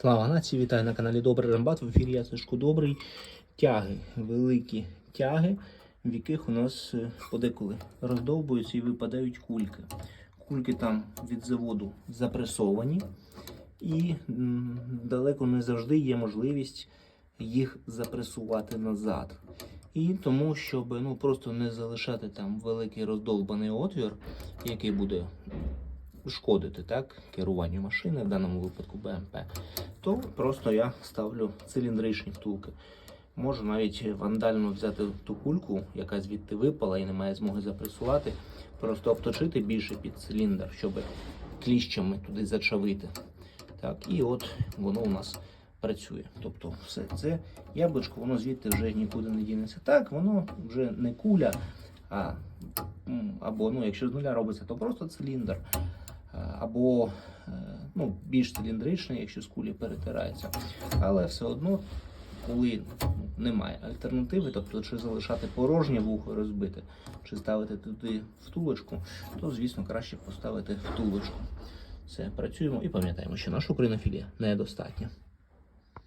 Слава нації, вітаю на каналі Добрий Рембат. В ефірі я Сашко Добрий. Тяги, великі тяги, в яких у нас е, подеколи роздовбуються і випадають кульки. Кульки там від заводу запресовані, і далеко не завжди є можливість їх запресувати назад. І тому, щоб ну, просто не залишати там великий роздовбаний отвір, який буде шкодити так, керуванню машини, в даному випадку БМП, то просто я ставлю циліндричні втулки. Можу навіть вандально взяти ту кульку, яка звідти випала і не має змоги запресувати, просто обточити більше під циліндр, щоб кліщами туди зачавити. Так, і от воно у нас працює. Тобто, все це яблучко, воно звідти вже нікуди не дінеться. Так, воно вже не куля, а або ну, якщо з нуля робиться, то просто циліндр. Або е, ну, більш циліндричний, якщо скулі перетираються. Але все одно, коли немає альтернативи, тобто чи залишати порожнє вухо розбите, чи ставити туди втулочку, то звісно краще поставити втулочку. Все, працюємо і пам'ятаємо, що наша українофілія недостатня.